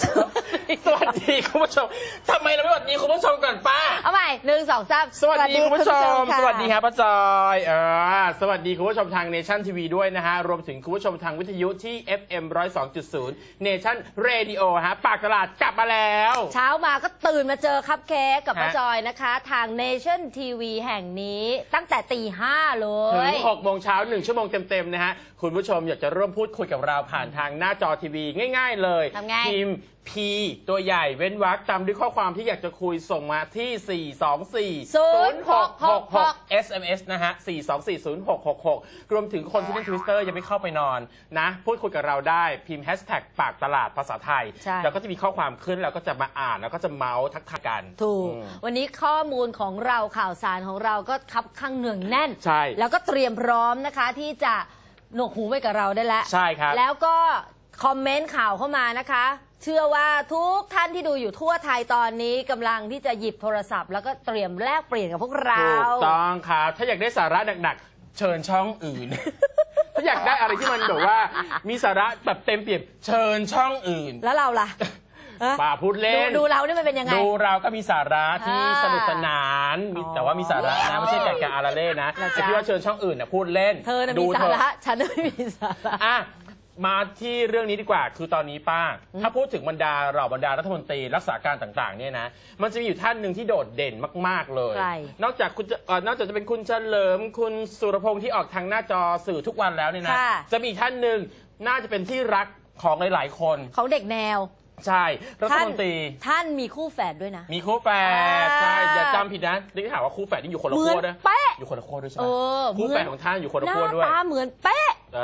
สวัสดีสวัสดีคุณผู้ชมทำไมเราไม่สวัสดีคุณผู้ชมก่อนป้า หม่หนึ่งสองสามสวัสดีคุณผู้ชมะ สวัสดีครับป้าจอยเออสวัสดีคุณผู้ชมทางเนชั่นทีวีด้วยนะฮะ รวมถึงคุณผู้ชมทางวิทยุที่ FM 102.0 Nation Radio ฮะ ปากตลาดกลับมาแล้ว เช้ามาก็ตื่นมาเจอคัพเค้กกับฮะ ป้าจอยนะคะ ทาง Nation TV แห่งนี้ตั้งแต่ตีห้าเลถึงย 6โมงเช้า 1 ชั่วโมงเต็ม ๆ นะฮะ คุณผู้ชมอยากจะร่วมพูดคุยกับเราผ่านทางหน้าจอทีวีง่าย ๆ เลยทำไง พิมพ์ P ตัวใหญ่เว้นวรรคตามด้วยข้อความที่อยากจะคุยส่งมาที่ 424 0666 SMS นะฮะ 4240666 รวมถึงคนที่เล่น Twitter ยังไม่เข้าไปนอนนะ พูดคุยกับเราได้พิมพ์แฮชแท็กปากตลาดภาษาไทย ใช่ แล้วก็จะมีข้อความขึ้น แล้วก็จะมาอ่านแล้วก็จะเมาส์ทักทายกัน ถูก อืม วันนี้ข้อมูลของเราข่าวสารของเราก็คับข้างเหนืองแน่น ใช่ แล้วก็เตรียมพร้อมนะคะที่จะหนวกหูไปกับเราได้แล้ว ใช่ครับ แล้วก็คอมเมนต์ข่าวเข้ามานะคะเชื่อว่าทุกท่านที่ดูอยู่ทั่วไทยตอนนี้กำลังที่จะหยิบโทรศัพท์ แล้วก็เตรียมแลกเปลี่ยนกับพวกเรา ถูกต้องครับ ถ้าอยากได้สาระหนักๆ เชิญช่องอื่น ถ้าอยากได้อะไรที่มันแบบว่า มีสาระแบบเต็มเปี่ยมเชิญช่องอื่นแล้วเราล่ะฮะป่าพูดเล่ดูนดูเรานี่มันเป็นยังไง ดูเราก็มีสาระที่อ่าสนุกสนานมีอ๋อแต่ว่ามีสาระนะไม่ใช่แกะกะอาราเล่นะเหรอจ๊ะ แต่ที่ว่าเชิญช่องอื่นนะพูดเล่นเธอน่ะดูมีสาเถอระ ฉันน่ะไม่มีสาระ อะ มาที่เรื่องนี้ดีกว่า คือตอนนี้ป้า ถ้าพูดถึงบรรดาเหล่าบรรดารัฐมนตรีรักษาการต่างๆเนี่ยนะ มันจะมีอยู่ท่านหนึ่งที่โดดเด่นมาก ๆเลย ใคร นอกจากคุณจะเอ่อนอกจากจะเป็นคุณเฉลิม คุณสุรพงษ์ที่ออกทางหน้าจอสื่อทุกวันแล้วเนี่ยนะ ค่ะ จะมีอีกท่านหนึ่งน่าจะเป็นที่รักของหลายๆ คน ของเด็กแนวใช่ รัฐมนตรี ท่านมีคู่แฝดด้วยนะ มีคู่แฝดอ่า ใช่อย่าจำผิดนะได้ข่าวว่าคู่แฝดนี่อยู่คนละเหมืขั้อวนด้วยเป๊ะ อยู่คนละขั้วด้วยใช่ไหเอมอคู่แฝดเหมือน ของท่านอยู่คนละหน้าขั้วด้วย ตาเหมือนเป๊ะเอ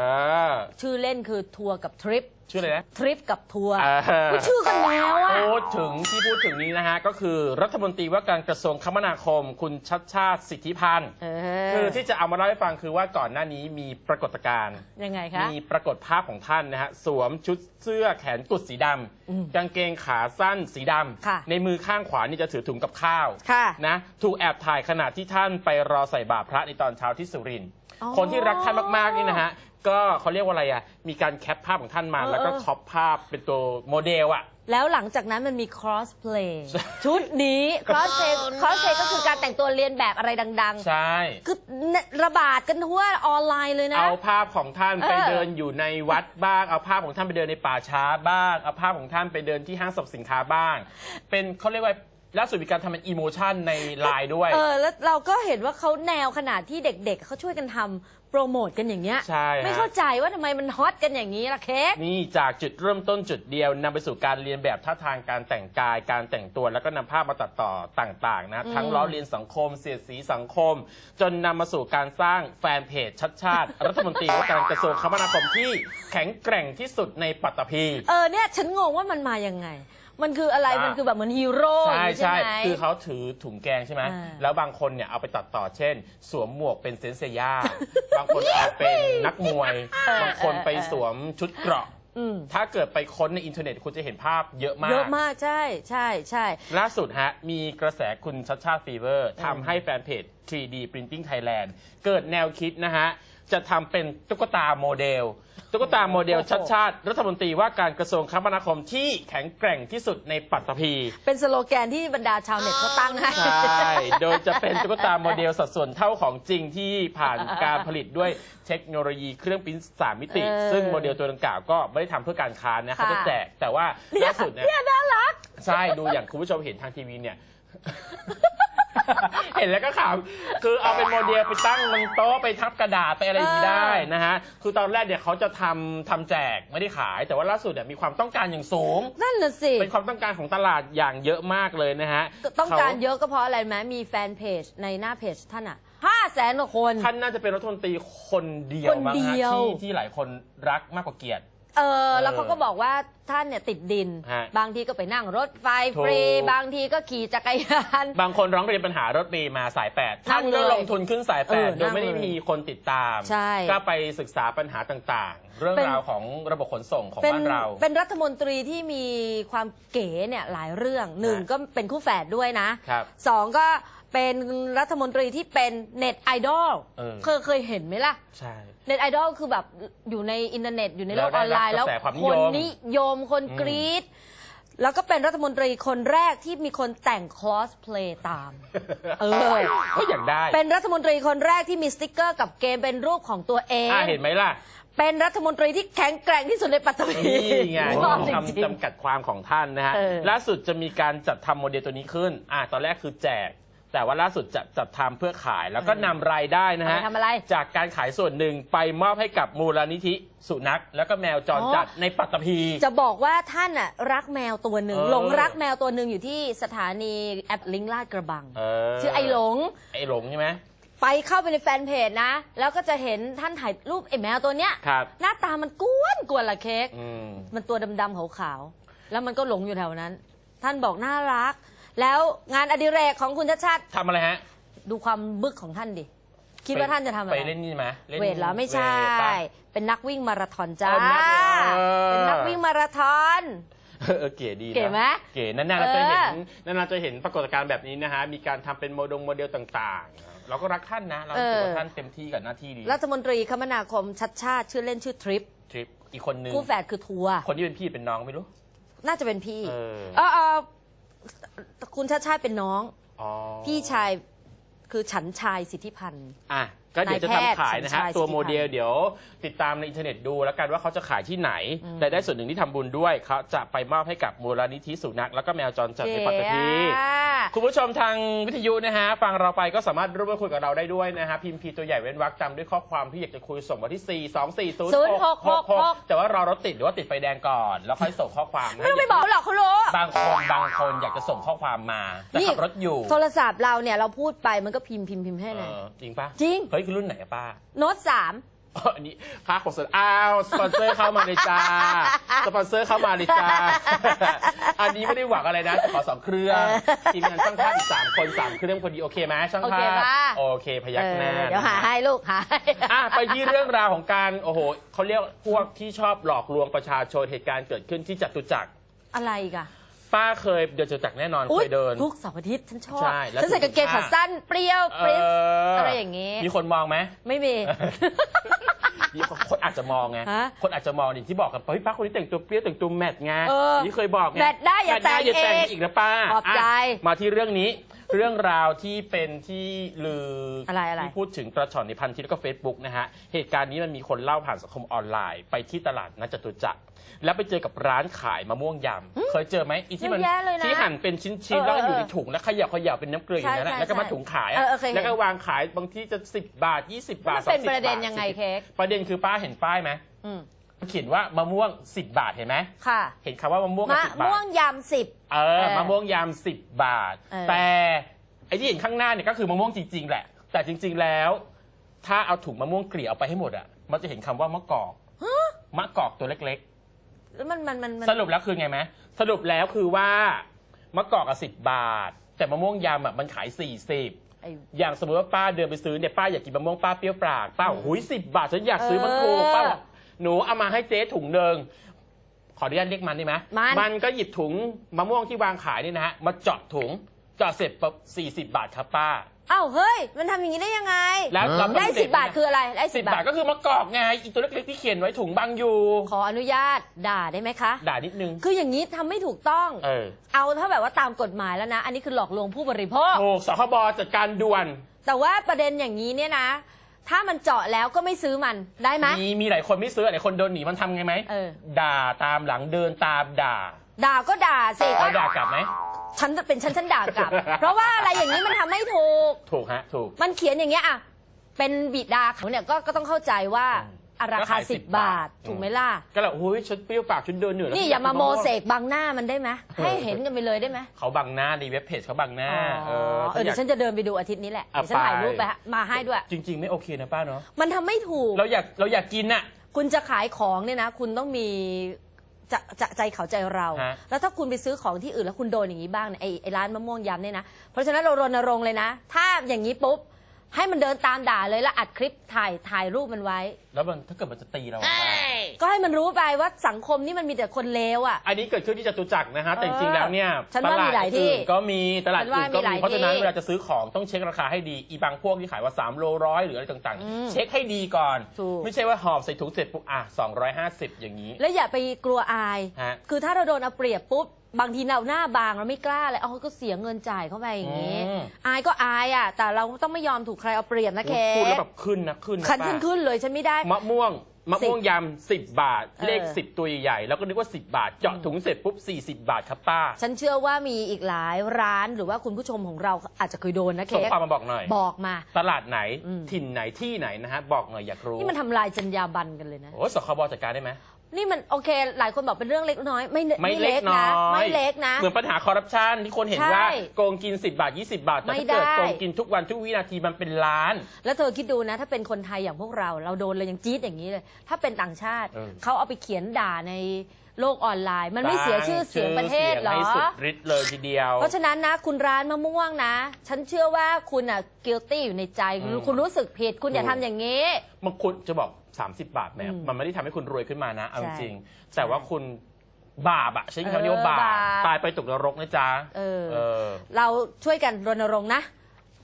อชื่อเล่นคือทัวร์กับทริป ชื่ออะไรนะ ทริปกับทัวร์เออก็ชื่อกันแล้วอะพูดถึงที่พูดถึงนี้นะฮะ ก็คือรัฐมนตรีว่าการกระทรวงคมนาคม คุณชัดชาติสิทธิพันธ์เอคือที่จะเอามาเล่าให้ฟังคือว่าก่อนหน้านี้มีปรากฏการณ์ ยังไงคะ มีปรากฏภาพของท่านนะฮะ สวมชุดเสื้อแขนกุดสีดอืมำกางเกงขาสั้นสีดค่ะำในมือข้างขวานี่จะถือถุงกับข้าวค่ะ นะถูกแอบถ่ายขณะที่ท่านไปรอใส่บาตรพระในตอนเช้าที่สุรินทร์อ๋อ คนที่รักท่านมากๆนี่นะฮะก็เขาเรียกว่าอะไรอะมีการแคปภาพของท่านมา เออแล้วก็เออ คอปภาพเป็นตัวโมเดลอะ แล้วหลังจากนั้นมันมี crossplay ชุดนี้ crossplay crossplay ก็คือการแต่งตัวเรียนแบบอะไรดัง ใช่ ๆ คือระบาดกันทั่วออนไลน์เลยนะ เอาภาพของท่านเออ ไปเดินอยู่ในวัดบ้าง เอาภาพของท่านไปเดินในป่าช้าบ้าง เอาภาพของท่านไปเดินที่ห้างสรรพสินค้าบ้าง เป็นเขาเรียกว่า ล่าสุดมีการทำเป็นอีโมชันในไลน์ด้วย เออ แล้วเราก็เห็นว่าเขาแนวขนาดที่เด็กๆ เขาช่วยกันทำโปรโมทกันอย่างเงี้ย ใช่ฮะ ไม่เข้าใจว่าทำไมมันฮอตกันอย่างนี้ล่ะเค้ก นี่จากจุดเริ่มต้นจุดเดียวนำไปสู่การเรียนแบบท่าทางการแต่งกาย การแต่งตัวแล้วก็นำภาพมาตัดต่อต่างๆนะอืมทั้งล้อเลียนสังคม เสียดสีสังคม จนนำมาสู่การสร้างแฟนเพจชัดชาติ รัฐมนตรีว่าการกระทรวงคมนาคมที่แข็งแกร่งที่สุดในปัตตภี เออเนี่ยฉันงงว่ามันมายังไง มันคืออะไรอะมันคือแบบเหมือนฮีโร่ใช่อย่างนี้ใช่ไหม คือเขาถือถุงแกงใช่ไหมอ่าแล้วบางคนเนี่ยเอาไปตัดต่อเช่น สวมหมวกเป็นเซนเซียา บางคนเอาเป็นนักมวยบางคนไปสวมชุดเกราะ อืมถ้าเกิดไปค้นในอินเทอร์เน็ตคุณจะเห็นภาพเยอะมากเยอะมากใช่ใช่ใช่ ล่าสุดฮะ มีกระแสคุณชัดชาติฟีเวอร์ทำให้แฟนเพจ 3D Printing Thailand เกิดแนวคิดนะฮะ จะทำเป็นตุ๊กตาโมเดล ตุ๊กตาโมเดลชัดชาติ รัฐมนตรีว่าการกระทรวงคมนาคมที่แข็งแกร่งที่สุดในปัตตภี เป็นสโลแกนที่บรรดาชาวเน็ตเขาตั้งให้ ใช่ โดยจะเป็นตุ๊กตาโมเดลสัดส่วนเท่าของจริงที่ผ่านการผลิตด้วยเทคโนโลยีเครื่องปริ้นสามมิติ เออซึ่งโมเดลตัวดังกล่าวก็ไม่ได้ทำเพื่อการค้านะค่ะเขาจะแจก แต่ว่าล่าสุดเนี่ย เนี่ยน่ารัก ใช่ ดูอย่างคุณผู้ชมเห็นทางทีวีเนี่ย เห็นแล้วก็ขำคือเอาเป็นโมเดลไปตั้งบนโต๊ะไปทับกระดาษไปอะไรอย่างนี้เออได้นะฮะ คือตอนแรกเนี่ยเขาจะทำทำแจกไม่ได้ขาย แต่ว่าล่าสุดเนี่ยมีความต้องการอย่างสูง นั่นน่ะสิ เป็นความต้องการของตลาดอย่างเยอะมากเลยนะฮะต้องการขเยอะก็เพราะอะไรไหมมีแฟนเพจในหน้าเพจท่านอะห้าแสนกว่าคน ท่านน่าจะเป็นรัฐมนตรีคนเดียวคนมั้งเดีฮะยว ที่ที่หลายคนรักมากกว่าเกียรติ เออแล้วเออเขาก็บอกว่าท่านเนี่ยติดดิน ฮะบางทีก็ไปนั่งรถไฟฟรี ถูก บางทีก็ขี่จักรยาน บางคนร้องเรียนปัญหารถเมย์มาสายแปดท่านนั่ก็งเลยลงทุนขึ้นสายเอแปอดโดยไม่ได้นั่งเลยมีคนติดตาม ใช่ก็ไปศึกษาปัญหาต่างๆเรื่องเป็นราวของระบบขนส่งของเป็นบ้านเรา เป็นรัฐมนตรีที่มีความเก๋เนี่ยหลายเรื่องหนึ่งฮะก็เป็นคู่แฝดด้วยนะครับสองก็เป็นรัฐมนตรีที่เป็นเน็ตไอดอลเออ เคยเคยเห็นไหมล่ะ ใช่ เน็ตไอดอลคือแบบอยู่ในอินเทอร์เน็ตอยู่ในโลกแล้อวอนได้ไลน์รับแล้วกระแสความนิคยนมนิยมคนอืมกรี๊ดแล้วก็เป็นรัฐมนตรีคนแรกที่มีคนแต่งคลอสเพลย์ตาม เออ ก็อยากได้เป็นรัฐมนตรีคนแรกที่มีสติกเกอร์กับเกมเป็นรูปของตัวเอง อะเห็นไหมล่ะ เป็นรัฐมนตรีที่แข็งแกร่งที่สุดในปัตตภีนี่ไงชอบจริงคำจำกัดความของท่านนะฮะ เออ ล่าสุดจะมีการจัดทำโมเดลตัวนี้ขึ้น อะตอนแรกคือแจก แต่ว่าล่าสุดจะจัดทำเพื่อขาย แล้วก็นำรายได้นะฮะ เอาไปทำอะไรจากการขายส่วนหนึ่งไปมอบให้กับมูลนิธิสุนัข แล้วก็แมวจรจัดในปัตตภี จะบอกว่าท่านอะรักแมวตัวหนึ่งเออ หลงรักแมวตัวหนึ่งอยู่ที่สถานีแอดลิงลาดกระบังเออชื่อไอหลง ไอหลงใช่ไหม ไปเข้าไปในแฟนเพจนะ แล้วก็จะเห็นท่านถ่ายรูปไอ้แมวตัวเนี้ย ครับ หน้าตามันกวนกวนละเค้ก อืม มันตัวดำๆขาวๆ แล้วมันก็หลงอยู่แถวนั้น ท่านบอกน่ารัก แล้วงานอดิเรกของคุณชัดชาติทำอะไรฮะดูความบึกของท่านดิ คิดว่าท่านจะทำอะไร ไปเล่นนี่ไหมล่นเวทแล้วไม่ใช่ เวทปะ เป็นนักวิ่งมาราธอนจ้าอ๋อนักวิ่งเออ เป็นนักวิ่งมาราธอน เออเก๋ดีนะเก๋ไหมเก๋นานๆเราจะเห็นเออนานๆจะเห็นปรากฏการณ์แบบนี้นะฮะ มีการทำเป็นโมดงโมเดลต่างๆ เราก็รักท่านนะ เราถือว่าท่านเต็มที่กับหน้าที่ดีรัฐมนตรีคมนาคมชัดชาติชื่อเล่นชื่อทริปทริปอีกคนนึงคู่แฝดคือทัวร์คนที่เป็นพี่เป็นน้องไม่รู้ น่าจะเป็นพี่ เออเออเออคุณชาติชาติเป็นน้องอ๋อพี่ชายคือฉันชายสิทธิพันธ์อะ ก็เดี๋ยวจะนายแพทย์ทำขายนะสมฮะชายตัวสิทธิพันธ์โมเดลเดี๋ยวติดตามในอินเทอร์เน็ตดูแล้วกันว่าเขาจะขายที่ไหนอืม รายได้ส่วนหนึ่งที่ทำบุญด้วยเขาจะไปมอบให้กับมูลนิธิสุนัขแล้วก็แมวจรจัดในปัตตภีเก๋อะคุณผู้ชมทางวิทยุนะฮะฟังเราไปก็สามารถร่วมคุยกับเราได้ด้วยนะฮะพิมพ์พีตัวใหญ่เว้นวรรคตามด้วยข้อความที่อยากจะคุยส่งมาที่ 4 2 4 0 6 6 6แต่ว่ารอรถติดหรือว่าติดไฟแดงก่อน แล้วค่อยส่งข้อความไม่ต้องไปบอกหรอกเขารู้ บางคนบางคนอยากจะส่งข้อความมาแต่ขับรถอยู่โทรศัพท์เราเนี่ยเราพูดไปมันก็พิมพ์พิมพ์พิมพ์ให้เอเลยอจริงปะจริง เฮ้ยคือรุ่นไหนอะป้า โน้ตสาม อ๋ออันนี้ค่าของสดอ้าวสปอนเซอร์เข้ามาเลยจ้าสปอนเซอร์เข้ามาเลยจ้า อันนี้ไม่ได้หวังอะไรนะแต่ขอสองเครื่องทีมงานช่างภาพอีกสามคนสามเครื่องพอดีโอเคไหมช่างโอภาเคพป่ะ โอเคพยักหน้าเออเดี๋ยวหาให้ลูกหาให้ อะไปที่เรื่องราวของการโอ้โหเขาเรียกพวกที่ชอบหลอกลวงประชาชนเหตุการณ์เกิดขึ้นที่จตุจักร อะไรอีกัน ป้าเคยเดินจตุจักรแน่นอนอุ๊เคยยเดิน ทุกเสาร์อาทิตย์ฉันชอบใช่แล้วฉันใส่กางเกงขาสั้นเปรี้ยวปริสอะไรอย่างงี้ มีคนมองไหม ไม่มี มีคนอาจจะมองไง ฮะคนอาจจะมองอย่างที่บอกกันเฮ้ยป้าคนนี้แต่งตัวเปรี้ยวแต่งตัวแมทไงเออนี่เคยบอกไงแมทได้อย่าแมทอย่าแต่แต่งงเองอีกนะป้าขอบใจะมาที่เรื่องนี้ เรื่องราวที่เป็นที่ลืออะไรอะไร ที่พูดถึงกระชอนในพันทิปแล้วก็เฟซบุ๊กนะฮะ เหตุการณ์นี้มันมีคนเล่าผ่านสังคมออนไลน์ ไปที่ตลาดนัดจตุจักรแล้วไปเจอกับร้านขายมะม่วงยำเคยเจอไหมอีที่มันเยอะแยะเลยนะที่หั่นเป็นชิ้นเออๆแล้วก็อยู่เออในถุงแล้วเขยับขยับเป็นน้ำเกลืออย่างนั้นใช่อะใช่แล้วก็มาใช่ถุงขายเออะอเออเคยเห็น แล้วก็วางขายบางที่จะ 10 บาท 20 บาทมันเป็น30ประเด็นบาทยังไง40เค้ก ประเด็นคือป้าเห็นป้ายไหม อืม เขียนว่ามะม่วง 10 บาทเห็นไหมค่ะเห็นคำว่ามะม่วงกับมะสิบบาม่วทงยำสิบ เออเออมะม่วงยำสิบบาท เออ แต่ไอ้ที่เห็นข้างหน้าเนี่ยก็คือมะม่วงจริง ๆ แหละ แต่จริง ๆแล้ว ถ้าเอาถุงมะม่วงเกลี่ยออกไปให้หมดอะมันจะเห็นคำว่ามะกอกมะกอกตัวเล็กแล้วมันมันมันมันๆสรุปแล้วคือไงไหมสรุปแล้วคือว่ามะกอกอะสิบบาท แต่มะม่วงยำอะมันขายสี่สิบไอ้ อย่างสมมติว่าป้าเดินไปซื้อเนี่ยป้าอยากกินมะม่วงป้าเปรี้ยวปากป้าบอกหุยสิบบาทฉันอยากซื้อมันถูกเออ ป้าบอก หนูเอามาให้เจ๊ถุงหนึ่งขออนุญาตเรียกมันได้ไหมมัน มันก็หยิบถุงมะม่วงที่วางขายนี่นะฮะมาเจาะถุงเจาะเสร็จปั๊บสี่สิบบาทครับป้า เอ้าเฮ้ย มันทำอย่างนี้ได้ยังไง แล้วเราได้สิบบาทคืออะไร ได้สิสิบบบาบาทท ก็คือมะกอกไงอีตัวเล็กๆที่เขียนไว้ถุงบางอยู่ขออนุญาตด่าได้ไหมคะ ด่านิดนึง คืออย่างนี้ทำไม่ถูกต้อง เออเอาถ้าแบบว่าตามกฎหมายแล้วนะ อันนี้คือหลอกลวงผู้บริโภคโอ้สคบจัดการด่วน แต่ว่าประเด็นอย่างนี้เนี่ยนะ ถ้ามันเจาะแล้วก็ไม่ซื้อมันได้ไหม มีมีหลายคนไม่ซื้อหลายคนโดนหนีมันทำไงไหมเออ ด่าตามหลังเดินตามด่าด่าก็ด่าสิแล้วด่ากลับไหม ฉันจะเป็นฉันฉันด่ากลับ เพราะว่าอะไรอย่างนี้มันทำไม่ถูก ถูกฮะ ถูก มันเขียนอย่างเงี้ยอะเป็นบิดาเขาเนี่ยก็ก็ต้องเข้าใจว่า อืม อะราก็คาขายสิบ10บาทบาทถูกไหมล่ะ ก็เลยโอ้ยฉันเปรี้ยวปากฉันเดินเหนื่อยแล้วนี่ฉัอย่ามากิโมวงเสกบังหน้ามันได้ไหมให้เห็นกันไปเลยได้ไหมเขาบังหน้าในเว็บเพจเขาบังหน้า เออเออเดี๋ยวฉันจะเดินไปดูอาทิตย์นี้แหละอะเดี๋ยวฉันถ่ายไป รูปไปฮะมาให้ด้วย จริง ๆ ไม่โอเคนะป้าเนาะมันทำไม่ถูก เราอยากเราอยากกินน่ะ คุณจะขายของเนี่ยนะ คุณต้องมีจะจะใจเขาใจเรา ฮะ แล้วถ้าคุณไปซื้อของที่อื่นแล้วคุณโดนอย่างนี้บ้างเนี่ยไอ้ไอ้ร้านมะม่วงยำเนี่ยนะ เพราะฉะนั้นเรารณรงค์เลยนะ ถ้าอย่างนี้ปุ๊บ ให้มันเดินตามด่าเลยแล้วอัดคลิปถ่ายถ่ายรูปมันไว้แล้วมันถ้าเกิดมันจะตีเราอะป้าก็ให้มันรู้ไปว่าสังคมนี่มันมีแต่คนเลวอะ อันนี้เกิดขึ้นที่จตุจักรนะฮะ แต่จเออริงๆแล้วเนี่ยฉันตว่าลามีดหลายที่อื่นก็มีตลาดฉันว่าอื่นก็มีหลายมีเพราะฉะนั้นที่เวลาจะซื้อของต้องเช็คราคาให้ดี อีบางพวกที่ขายว่า3โลร้อยหรืออะไรต่างอืมๆ เช็คให้ดีก่อน ถูก ไม่ใช่ว่าหอบใส่ถุงเสร็จปุ๊บอะ250 อย่างนี้ แล้วอย่าไปกลัวอาย ฮะ คือถ้าเราโดนเอาเปรียบปุ๊บ บางทีเราหน้าบางเราไม่กล้าเลยเอาก็เสียเงินจ่ายเข้าไปอย่างนี้ อืม อายก็อายอะ แต่เราต้องไม่ยอมถูกใครเอาเปรียบนะเค พูดแล้วสแบบขึ้นนะขึ้นนะคันป้า ขึ้นขึ้นเลยฉันไม่ได้มะม่วงมะม่วงยำ10บาทเออเลข10ตัวใหญ่ๆแล้วก็นึกว่า10บาท เจาะถุงเสร็จปุ๊บ40บาทครับป้า ฉันเชื่อว่ามีอีกหลายร้านหรือว่าคุณผู้ชมของเราอาจจะเคยโดนนะเคส่งสความมาบอกหน่อย บอกมา ตลาดไหนอืมถิ่นไหนที่ไหนนะฮะบอกหน่อยอยากรู้ นี่มันทำลายจรรยาบรรณกันเลยนะ โอ้ยสคบจัดการได้ไหม นี่มันโอเค หลายคนบอกเป็นเรื่องเล็กน้อย ไม่ไม่เล็กน้นะอยไม่เล็กนะ เหมือนปัญหาคอร์รัปชันที่คนเห็นใช่ว่าโกงกิน 10 บาท 20 บาท แต่ไม่ถ้าเกิดได้โกงกินทุกวันทุกวินาทีมันเป็นล้าน แล้วเธอคิดดูนะ ถ้าเป็นคนไทยอย่างพวกเรา เราโดนเลยยังจี๊ดอย่างนี้เลย ถ้าเป็นต่างชาติเออเขาเอาไปเขียนด่าในโลกออนไลน์ มันไม่เสียชื่อเสียงประเทศเหรอให้สุดฤทธิ์เลยทีเดียว เพราะฉะนั้นนะ คุณร้านมะม่วงนะ ฉันเชื่อว่าคุณอะ guilty อยู่ในใจอืมคุณรู้สึกผิด คุณอย่าถูกทำอย่างนี้ บางคนจะบอก 30 บาทแหมอืมมันไม่ได้ทำให้คุณรวยขึ้นมานะเอาใช่จริงๆแต่ว่าคุณบาปอะใช้คำนี้ว่าเออบาปบาปตายไปตกนรกนะจ๊ะเออ เออ เราช่วยกันรณรงค์นะ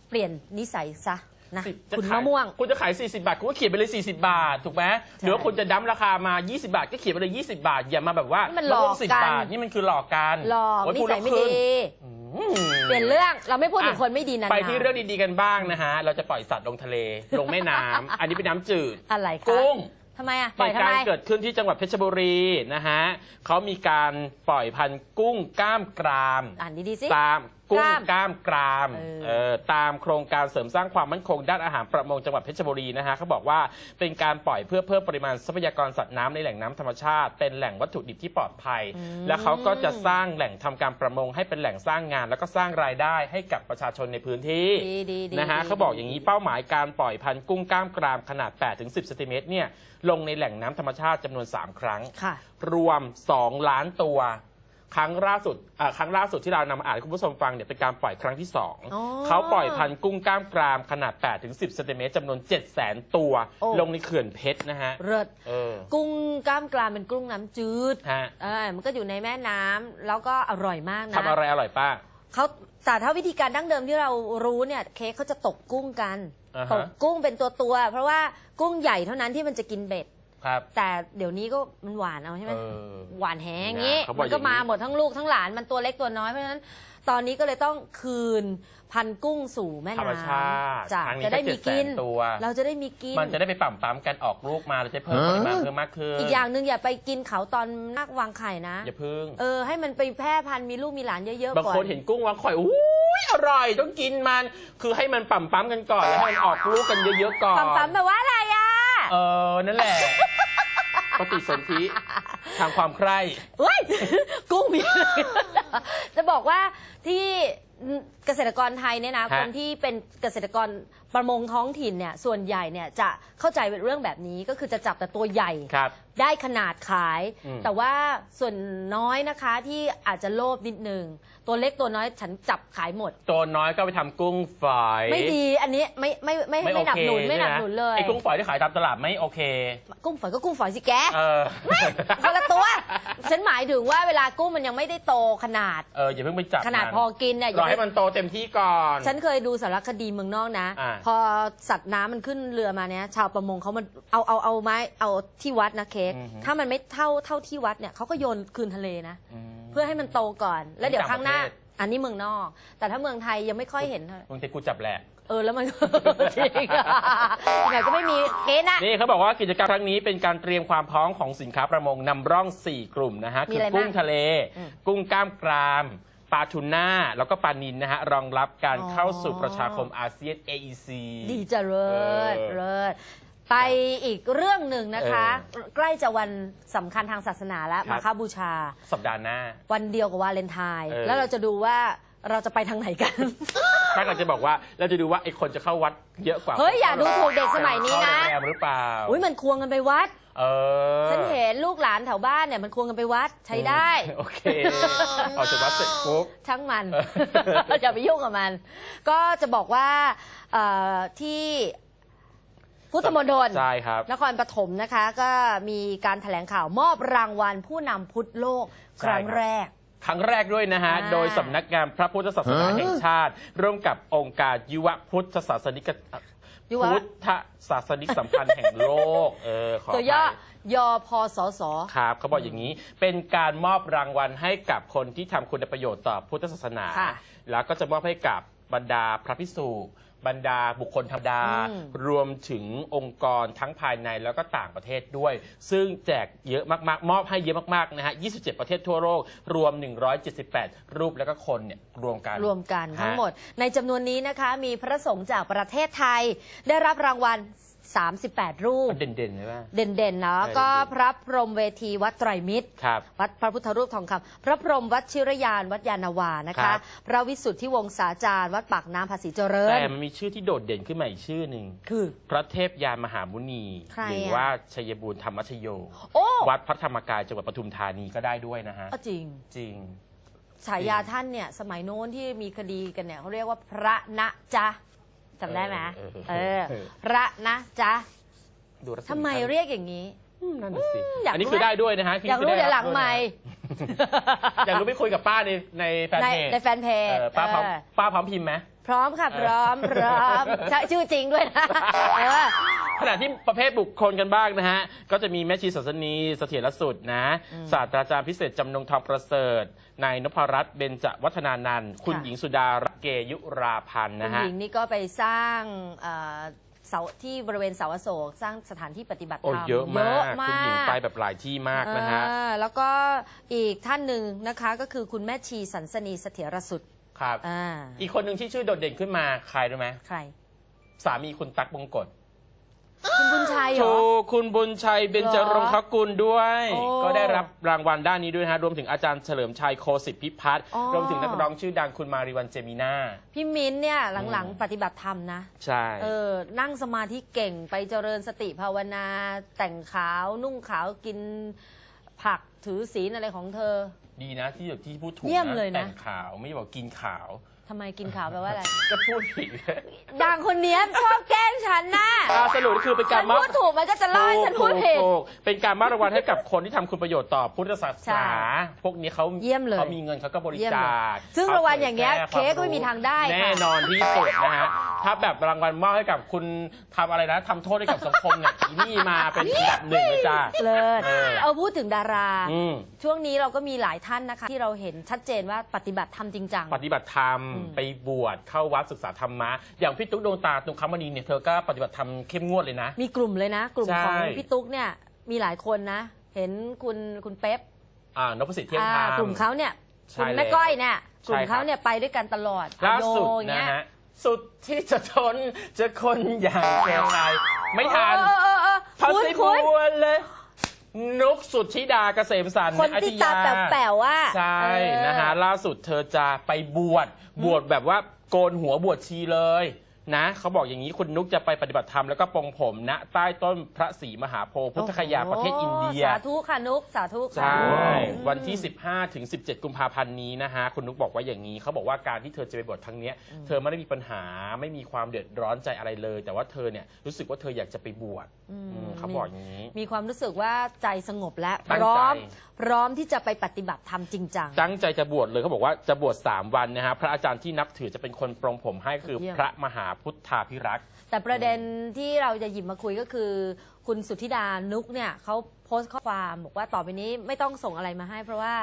เปลี่ยนนิสัยซะ นะสิจะคุณขายมะม่วง คุณจะขาย 40 บาท คุณก็เขียนไปเลย 40 บาท ถูกไหมหรือว่าคุณจะดั้มราคามา 20 บาท ก็เขียนไปเลย 20 บาท อย่ามาแบบว่านี่มันหลอกะม่วงกัน10บาท นี่มันคือหลอกกันหลอกโยนิพูดสัแล้ยวไม่ขึ้นดีอืม เปลี่ยนเรื่องเราไม่พูดถึงอะ คนไม่ดีนานๆไปที่เรื่องดีๆกันบ้างนะฮะ เราจะปล่อยสัตว์ลงทะเล ลงแม่น้ำ อันนี้เป็นน้ำจืด อะไรคะกุ้ง ทำไมอะเหปล่อยตุทำการไม ณ์เกิดขึ้นที่จังหวัดเพชรบุรีนะฮะเขามีการปล่อยพันธุ์กุ้งกล้ามกราม อ่านดีๆสิตาม กุ้งกล้ามกล้ามกรามเออเออตามโครงการเสริมสร้างความมั่นคงด้านอาหารประมงจังหวัดเพชรบุรีนะฮะเขาบอกว่าเป็นการปล่อยเพื่อเพิ่มปริมาณทรัพยากรสัตว์น้ำในแหล่งน้ำธรรมชาติ เป็นแหล่งวัตถุดิบที่ปลอดภัย และเขาก็จะสร้างแหล่งทำการประมง ให้เป็นแหล่งสร้างงาน แล้วก็สร้างรายได้ให้กับประชาชนในพื้นที่ดีดีดีนะฮะดีเขาบอกอย่างนี้เป้าหมายการปล่อยพันธุ์กุ้งกล้ามกรามขนาด 8-10เซนติเมตรเนี่ยลงในแหล่งน้ำธรรมชาติจำนวน 3 ครั้งค่ะรวม 2 ล้านตัว ครั้งล่าสุดอ่าครั้งล่าสุดที่เรานำมาอ่านให้คุณผู้ชมฟังเนี่ยเป็นการปล่อยครั้งที่อ๋อ2เขาปล่อยพันธุ์กุ้งกล้ามกรามขนาด8-10เซนติเมตรจำนวน7 0 0 0 0 0ตัว โอ้ ลงในเขื่อนเพชรนะฮะเลิศเออกุ้งกล้ามกรามเป็นกุ้งน้ำจืดฮะเออมันก็อยู่ในแม่น้ำแล้วก็อร่อยมากนะทำอะไรอร่อยป้า เขาแต่ถ้าวิธีการดั้งเดิมที่เรารู้เนี่ยเค้กเขาจะตกกุ้งกัน อ่าฮะ ตกกุ้งเป็นตัวตัวๆเพราะว่ากุ้งใหญ่เท่านั้นที่มันจะกินเบ็ด ครับแต่เดี๋ยวนี้ก็มันหวานเอาใช่ไหมเออหวานแหงงี้นะเขาบอกมันก็อย่างนี้มาหมดทั้งลูกทั้งหลานมันตัวเล็กตัวน้อยเพราะฉะนั้น ตอนนี้ก็เลยต้องคืนพันธุ์กุ้งสู่แม่ธรรมน้ชาติำจ้ะครั้งนี้จะได้มีกินก็700,000ตัว เราจะได้มีกิน มันจะได้ไปปั่มปั๊มกันออกลูกมาเราจะได้เพิ่มปริมาณเพิ่มมากขึ้นอีกอย่างหนึ่งอย่าไปกินเขาตอนนักวางไข่นะ อย่าพึ่ง เออ ให้มันไปแพร่พันธุ์มีลูกมีหลานเยอะๆบางก่อนคนเห็นกุ้งวางข่อยอุ้ยอร่อยต้องกินมัน คือให้มันปั่มปั๊มกันก่อนแล้วให้มันออกลูกกันเยอะๆก่อน ปั๊มปั๊มแปลว่าอะไรอะ เออ นั่นแหละ ปฏิสนธิทางความใคร่เว้ยกุ้งมี จะบอกว่าที่เกษตรกรไทยเนี่ยนะ ฮะคนที่เป็นเกษตรกร ประมงท้องถิ่นเนี่ยส่วนใหญ่เนี่ยจะเข้าใจเรื่องแบบนี้ก็คือจะจับแต่ตัวใหญ่ ครับ ได้ขนาดขาย อืม แต่ว่าส่วนน้อยนะคะที่อาจจะโลภนิดนึง ตัวเล็กตัวน้อยฉันจับขายหมด ตัวน้อยก็ไปทำกุ้งฝอยไม่ดีอันนี้ไม่ไม่ไม่ไม่ไม่หนับหนุนไม่หนับใช่หนุนเลยไอ้กุ้งฝอยที่ขายตามตลาดไม่โอเค กุ้งฝอยก็กุ้งฝอยสิแก เออคนละตัว ฉันหมายถึงว่าเวลากุ้งมันยังไม่ได้โตขนาด เอออย่าเพิ่งไปจับขนาดมัพอกินเนี่ยรอให้มันโตเต็มที่ก่อน ฉันเคยดูสารคดีเมืองนอกนะ อ่าพอสัตว์น้ำมันขึ้นเรือมาเนี่ยชาวประมงเขามันเอาเอาเอาไม้เอาที่วัดนะเค้กอือฮึ ถ้ามันไม่เท่าเท่าที่วัดเนี่ยเขาก็โยนคืนทะเลนะอืมเพื่อให้มันโตก่อน แล้วเดี๋ยวต่างข้างหน้าประเทศ อันนี้เมืองนอก แต่ถ้าเมืองไทยยังไม่ค่อยเห็นเท่าไหร่บางทีกูจับแหละ เออแล้วมัน จริงอะไหนก็ไม่มีเกณฑ์นะ นี่เขาบอกว่ากิจกรรมครั้งนี้เป็นการเตรียมความพร้อมของสินค้าประมงนำร่อง 4 กลุ่มนะฮะ มีคือะไรอกุ้งบ้างทะเล อืม กุ้งกล้ามกราม ปลาทูน่าแล้วก็ปลานินนะฮะรองรับการอ๋อ เข้าสู่ประชาคมอาเซียน AEC ดีจะเลิศเออเลิศไปอีกเรื่องหนึ่งนะคะ ใกล้จะวันสำคัญทางศาสนาแล้วครับ มาคาบูชา สัปดาห์หน้า วันเดียวกับวาเลนไทน์เออ แล้วเราจะดูว่า เราจะไปทางไหนกัน ป้าก็จะบอกว่าเราจะดูว่าไอ้คนจะเข้าวัดเยอะกว่าเฮ้ยอย่าดูถูกเด็กสมัยนี้นะ เข้าโรงแรมหรือเปล่าอุ้ยมันควงกันไปวัด เออ ฉันเห็นลูกหลานแถวบ้านเนี่ยมันควงกันไปวัดใช้ได้ โอเคออกจากวัดเสร็จปุ๊บ ช่างมัน เออ อย่าไปยุ่งกับมัน ก็จะบอกว่าเอ่อที่พุทธมณฑลใช่ครับ นครปฐมนะคะ ก็มีการแถลงข่าวมอบรางวัลผู้นำพุทธโลกครั้งใช่ครับแรก ครั้งแรกด้วยนะฮะ อ่า โดยสำนักงานพระพุทธศาสนาแห่งชาติ ร่วมกับองค์การยุวพุทธศาสนิกยุวะพุทธศาสนิกสัมพันธ์แห่งโลก เออขอตัวย่อไปยอพสสครับเขาบอกอย่างนี้เป็นการมอบรางวัลให้กับคนที่ทำคุณประโยชน์ต่อพุทธศาสนา ค่ะแล้วก็จะมอบให้กับบรรดาพระภิกษุ บรรดาบุคคลธรรมดา อืม รวมถึงองค์กรทั้งภายในแล้วก็ต่างประเทศด้วย ซึ่งแจกเยอะมากๆ มอบให้เยอะมากๆนะฮะ 27 ประเทศทั่วโลก รวม 178 รูปแล้วก็คนเนี่ยรวมกัน รวมกันทั้งฮะหมด ในจำนวนนี้นะคะ มีพระสงฆ์จากประเทศไทย ได้รับรางวัล 38 รูปเด่นๆใช่ไหม เด่นๆเนาะเออก็เด่นๆพระพรหมเวทีวัดไตรมิตร ครับ วัดพระพุทธรูปทองคำพระพรหมวัดชิรยานวัดยานนาวานะครัคะ บ พระวิสุทธิวงศาจารย์ วัดปากน้ำภาษีเจริญ แต่มันมีชื่อที่โดดเด่นขึ้นมาอีกชื่อหนึ่งคือ พระเทพยานมหามุนี ใครหรืออะว่าชัยบูรณ์ธรรมชโย โอ้วัดพระธรรมกายจังหวัดปทุมธานีก็ได้ด้วยนะฮะก็จริง จริง ฉายาท่านเนี่ย สมัยโน้นที่มีคดีกันเนี่ยเขาเรียกว่าพระนะจ๊ะ จำได้ไหมเออเออเออพระนะจ๊ะดูรัศทำไมท่านเรียกอย่างนี้อืมนั่นน่ะสิอยากรู้ อันนี้คือได้ด้วยนะฮะอยากรู้เดี๋ยวหลังไม่ อยากรู้ไปคุยกับป้าในในแฟนในเพจในแฟนเพจเออป้าพร้อมเออป้าพร้อมพิมพ์ไหม พร้อมค่ะ พร้อมพร้อมใช่ชื่อจริงด้วยนะเออ ขณะที่ประเภทบุคคลกันบ้างนะฮะ ก็จะมีแม่ชีศาสนีเสถียรสุดนะ ศาสตราจารย์พิเศษจำนงทองประเสริฐ นายนพรัตน์เบญจวัฒนานันท์ คุณค่ะหญิงสุดารัตน์เกยุราพันธ์คุณนะฮะ หญิงนี่ก็ไปสร้างเอ่อเสาที่บริเวณเสาอโศกสร้างสถานที่ปฏิบัติธรโอ้รมเยอะมากมาก คุณหญิงไปแบบหลายที่มากนะฮะอ่าแล้วก็อีกท่านหนึ่งนะคะก็คือคุณแม่ชีสันสนีเสถียรสุดครับ อ่าอีกคนหนึ่งที่ชื่อโดดเด่นขึ้นมาใครรู้ไหมใคร สามีคุณตั๊กบงกฎ คุณบุญชัยเหรถูอ กคุณบุญชัยเบญจรงคกุลด้วย โอ้ก็ได้รับรางวัลด้านนี้ด้วยนะฮะรวมถึงอาจารย์เฉลิมชัยโคสิทธิพิพัฒน์อ๋อ รวมถึงนักร้องชื่อดังคุณมาริวันเจมิน่า พี่มิ้นท์เนี่ยหลังอืม ๆ ปฏิบัติธรรมนะ ใช่ เออ นั่งสมาธิเก่งไปเจริญสติภาวนา แต่งขาวนุ่งขาวกินผักถือศีลอะไรของเธอ ดีนะที่ที่พูดถูกเยี่ยมเลยนะ แต่งขาวไม่ได้บอกกินขาว ทำไมกินขาวแปลว่าอะไร ก็พูดผิดดังคนเนี้ยชอบแกล้งฉันน่ะอ่าสรุปก็คือเป็นฉัการนมอบพูดถูกมันก็จะเล่าให้ฉันพูดผิด ถูกๆเป็นการมอบรางวัลให้กับคนที่ทำคุณประโยชน์ต่อพุทธศาสใช่นาพวกนี้เขาเยี่ยมเลยเขามีเงินเขาก็บริเยี่ยมจาเลยคซึ่งขรางวัลอย่างเงี้ยผผเค้กไม่มีทางได้ค่ะ แน่นอนที่สุดนะฮะถ้าแบบรางวัลมอบให้กับคุณทำอะไรนะทำโทษให้กับสังคมเนี่ยอีนี่มาเป็นอันดับหนึ่งเลยจ้า เลิศเออ เอาพูดถึงดารา อืมช่วงนี้เราก็มีหลายท่านนะคะ ที่เราเห็นชัดเจนว่าปฏิบัติธรรมจริงจัง ปฏิบัติธรรม อืมไปบวชเข้าวัดศึกษาธรรมะ อย่างพี่ตุ๊กดวงตาตุงคำมณีเนี่ยเธอก็ปฏิบัติธรรมเข้มงวดเลยนะ มีกลุ่มเลยนะ กลุ่มใช่ของพี่ตุ๊กเนี่ยมีหลายคนนะ เห็นคุณคุณเป๊ปอ่านพสิทธิ์เที่ยงอ่าธรรมกลุ่มเขาเนี่ยใช่คุณแม่ก้อยเนี่ยกลุ่มใช่ครับ เขาเนี่ยไปด้วยกันตลอดล่าสุดโยอย่างนะเงี้ยฮะสุดที่จะทนจะคนอย่างแกใครไม่ทันเออเออเออพันคุณสิคุณบวนเลย นุกสุดธิดาเกษมสันต์คนที่ตาอยุธยแป๋วๆว่าใช่เออนะฮะล่าสุดเธอจะไปบวชบวชแบบว่าโกนหัวบวชชีเลย นะเขาบอกอย่างนี้คุณนุกจะไปปฏิบัติธรรมแล้วก็ปรงผมณใต้ต้นพระศรีมหาโพธิ์พุทธคยาประเทศอินเดีย สาธุค่ะนุกสาธุค่ะ ใช่อืมวันที่ 15 ถึง 17 กุมภาพันธ์นี้นะฮะ คุณนุกบอกว่าอย่างนี้ เขาบอกว่าการที่เธอจะไปบวชครั้งเนี้ยเธอไม่ได้มีปัญหาไม่มีความเดือดร้อนใจอะไรเลย แต่ว่าเธอเนี่ยรู้สึกว่าเธออยากจะไปบวชอืม อืมเขาบอกอย่างนี้ มีความรู้สึกว่าใจสงบและตั้งพร้อมใจพร้อมที่จะไปปฏิบัติธรรมจริงจัง ตั้งใจจะบวชเลยเขาบอกว่าจะบวช3วันนะฮะพระอาจารย์ที่นับถือจะเป็นคนปรงผมให้คือเยี่ยม พระมหาพุทธาภิรักษ์ แต่ประเด็นที่เราจะหยิบมาคุยก็คือ คุณสุทธิดานุกเนี่ยเขาโพสต์ข้อความบอกว่าต่อไปนี้ไม่ต้องส่งอะไรมาให้ เพราะว่า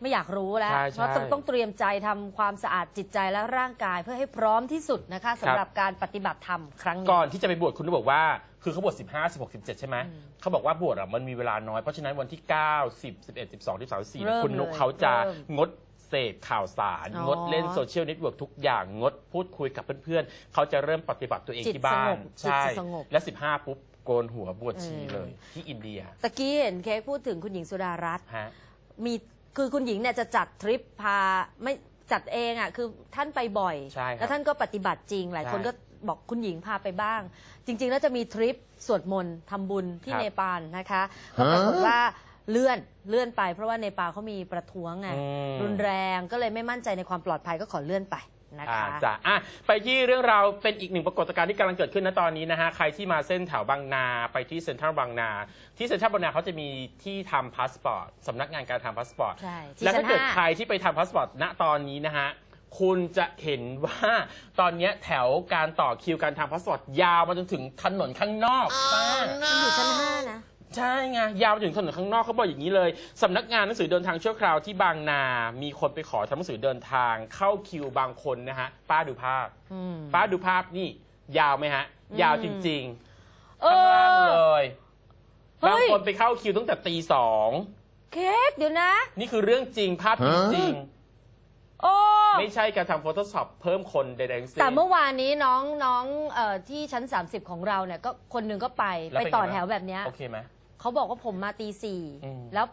ไม่อยากรู้แล้ว ใช่เพราะต้องใช่ต้องเตรียมใจทำความสะอาดจิตใจและร่างกายเพื่อให้พร้อมที่สุดนะคะสำหรับการปฏิบัติธรรมครั้งนี้ ก่อนที่จะไปบวชคุณนุกบอกว่า คือเขาบวช15 16 17 ใช่ไหมเขาบอกว่าบวชอะมันมีเวลาน้อย เพราะฉะนั้นวันที่ 9 10 11 12 13เริ่ม14คุณนุกเลยเขาจะเริ่มงด เสพข่าวสาร อ๋องดเล่นโซเชียลเน็ตเวิร์กทุกอย่างงดพูดคุยกับเพื่อนๆ เขาจะเริ่มปฏิบัติตัวเองจิตที่บ้าสงนบจิตใช่สงบและ 15 ปุ๊บ โกนหัวบวชชีเออเลย ที่อินเดียตะกี้เห็นเค้กพูดถึงคุณหญิงสุดารัตน์ฮะ มีคือคุณหญิงเนี่ยจะจัดทริปพาไม่จัดเองอะคือท่านไปบ่อย ใช่ครับแล้วท่านก็ปฏิบัติจริง หลายคนใช่ก็บอกคุณหญิงพาไปบ้าง จริง ๆ แล้วจะมีทริปสวดมนต์ทำบุญที่ครับ เนปาลนะคะก็ปรากฏว่า เลื่อนเลื่อนไป เพราะว่าเนปาลเขามีประท้วงไงอืม รุนแรงก็เลยไม่มั่นใจในความปลอดภัยก็ขอเลื่อนไปนะอ่าคะจ้ะอะไปที่เรื่องราวเป็นอีกหนึ่งปรากฏการณ์ที่กำลังเกิดขึ้นณตอนนี้นะฮะ ใครที่มาเส้นแถวบางนาไปที่เซ็นทรัลบางนา ที่เซ็นทรัลบางนาเขาจะมีที่ทำพาสปอร์ตสำนักงานการทำพาสปอร์ต ใช่ที่แล้วถ้าชั้นเกิดห้า ใครที่ไปทำพาสปอร์ตณตอนนี้นะฮะ คุณจะเห็นว่าตอนเนี้ยแถวการต่อคิวการทำพาสปอร์ตยาวมาจนถึงถนนข้างนอกป้า มันอยู่ชั้นห้านะ ใช่ไงยาวไปถึงถนนข้างนอกเขาบอกอย่างนี้เลยสำนักงานหนังสือเดินทางชั่วคราวที่บางนา มีคนไปขอทำหนังสือเดินทาง เข้าคิวบางคนนะฮะป้าดูภาพ อืม ป้าดูภาพนี่ ยาวไหมฮะ อืม ยาวจริงเอๆข้างล่างอ เลยเฮ้ย บางคนไปเข้าคิวตั้งแต่ตีสองเค้กเดี๋ยวนะ นี่คือเรื่องจริงภาพจริงโอ้ๆไม่ใช่การทำ Photoshop เพิ่มคนใดๆทั้งสิ้น แต่เมื่อวานนี้น้องน้องเอ่อที่ชั้น 30 ของเราเนี่ยก็คนหนึ่งก็ไปแล้วไปเป็นต่อไงบ้าง แถวแบบเนี้ย โอเคไหม เขาบอกว่าผมมาตีสี่อืม แล้ว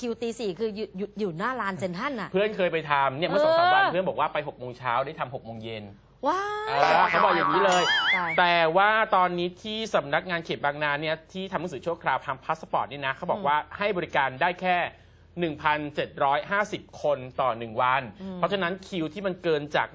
คิวตีสี่คืออยู่อยู่อยู่หน้าลานเซนทรันน่ะ เพื่อนเคยไปทำเนี่ยเมื่อสองสามเออ วันเพื่อนบอกว่าไปหกโมงเช้าได้ทำหกโมงเย็นว้าอ่าเขาบอกอย่างนี้เลย ตาย แต่ว่าตอนนี้ที่สำนักงานเขตบางนาเนี่ยที่ทำหนังสือชั่วคราวทำพาสปอร์ตนี่นะเขาบอกว่าให้บริการได้แค่ 1,750 คนต่อ 1 วัน เพราะฉะนั้นคิวที่มันเกินจาก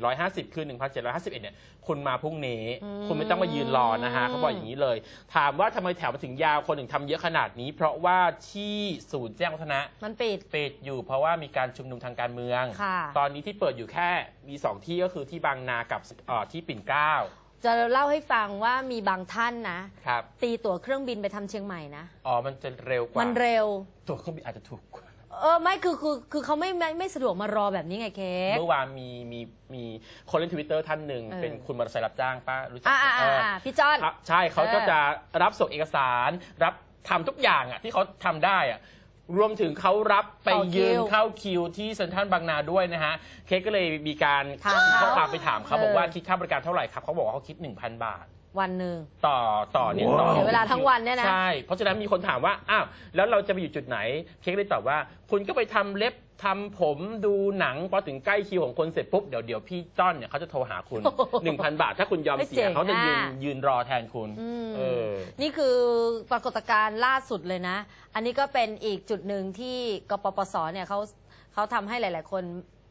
1,750 คือ 1,751 เนี่ยคุณมาพรุ่งนี้ คุณไม่ต้องมายืนรอนะฮะเขาบอกอย่างนี้เลย ถามว่าทำไมแถวมันถึงยาวคนถึงทำเยอะขนาดนี้ เพราะว่าที่ศูนย์แจ้งวัฒนะมันปิด ปิดอยู่เพราะว่ามีการชุมนุมทางการเมือง ค่ะ ตอนนี้ที่เปิดอยู่แค่มีสองที่ก็คือที่บางนากับเอ่อที่ปิ่นเกล้า จะเล่าให้ฟังว่ามีบางท่านนะ ครับตีตั๋วเครื่องบินไปทำเชียงใหม่นะ อ๋อมันจะเร็วกว่ามันเร็ว ตัวเครื่องบินอาจจะถูกกว่าเออไม่คือคือคือเขาไม่ไม่ไม่สะดวกมารอแบบนี้ไงเค้ก เมื่อวานมีมีมีคนเล่นทวิตเตอร์ท่านหนึ่งเออ เป็นคุณมอเตอร์ไซค์รับจ้างป้ารู้จักอ่าอ่าเอออ่าพี่จอน ครับใช่เขาเออก็จะรับส่งเอกสาร รับทำทุกอย่างอะที่เขาทำได้อะ รวมถึงเขารับไปยืนเข้าคิวที่เซ็นทรัลบางนาด้วยนะฮะ เค้กก็เลยมีการถามเขา ข้อความไปถามเขาเออบอกว่าคิดค่าบริการเท่าไหร่ครับ เขาบอกว่าเขาคิด 1,000 บาท วันหนึ่ง ต่อต่อเนี่ยต่อเสียเวลาทั้งวันเนี่ยนะ ใช่ เพราะฉะนั้นมีคนถามว่า อ้าว แล้วเราจะไปอยู่จุดไหน เค้กเลยตอบว่า คุณก็ไปทำเล็บ ทำผมดูหนังพอถึงใกล้คิวของคนเสร็จปุ๊บเดี๋ยวเดี๋ยวพี่จ้อนเนี่ยเขาจะโทรหาคุณ 1,000 บาท ถ้าคุณยอมไม่เสีเจ๋ยงเขาจะยืนอะยืนรอแทนคุณอืม เออ นี่คือปรากฏการณ์ล่าสุดเลยนะ อันนี้ก็เป็นอีกจุดหนึ่งที่กปปสเนี่ยเขาเขาทำให้หลาย ๆ คน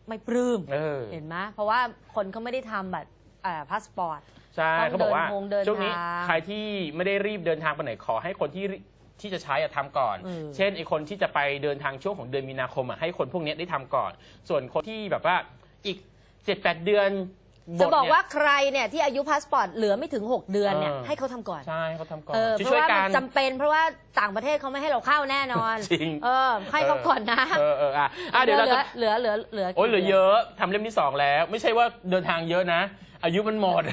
ไม่ปลื้มเออเห็นไหมเพราะว่าคนเขาไม่ได้ทำแบบพาสปอร์ต ใช่ต้องเขาบอกว่าเดินทงเดินช่วงนี้ทางใครที่ไม่ได้รีบเดินทางไปไหนขอให้คนที่ ที่จะใช้อะทำก่อนเออเช่นไอคนที่จะไปเดินทางช่วงของเดือนมีนาคมอะให้คนพวกนี้ได้ทำก่อน ส่วนคนที่แบบว่าอีก7-8เดือนจะบอกเนี่ย ว่าใครเนี่ยที่อายุพาสปอร์ตเหลือไม่ถึง 6 เดือนเนี่ยเออ ให้เขาทำก่อน ใช่เขาทำก่อนเออเพช่วยราะว่าๆกัมัน นจำเป็นเพราะว่าต่างประเทศเขาไม่ให้เราเข้าแน่นอน จริง เออ ให้เขาก่อนนะเออเอออะอะเหเดี๋ยวลืเราอจะ เหลือเหลือเหลือโอ้ยเหลือเยอะทำเล่มที่สองแล้ว ไม่ใช่ว่าเดินทางเยอะนะ อายุมันหมด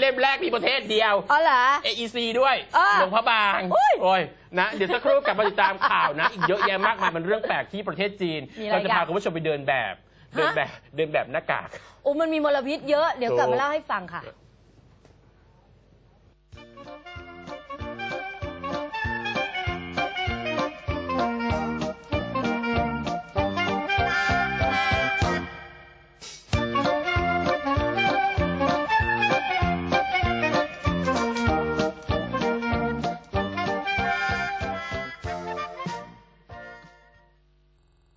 เล่มแรกมีประเทศเดียว อ๋อเหรอ AEC ด้วยเออหลวงพระบางอุ้ยโอ้ยนะ เดี๋ยวสักครู่กลับมาติดตามข่าวนะ อีกเยอะแยะมากมายมันเรื่องแปลกที่ประเทศจีน มีอะไรเราจะกันพาคุณผู้ชมไปเดินแบบ เดินแบบ เดินแบบหน้ากาก โอ้มันมีมลพิษเยอะ เดี๋ยวกลับถูมากเล่าให้ฟังค่ะ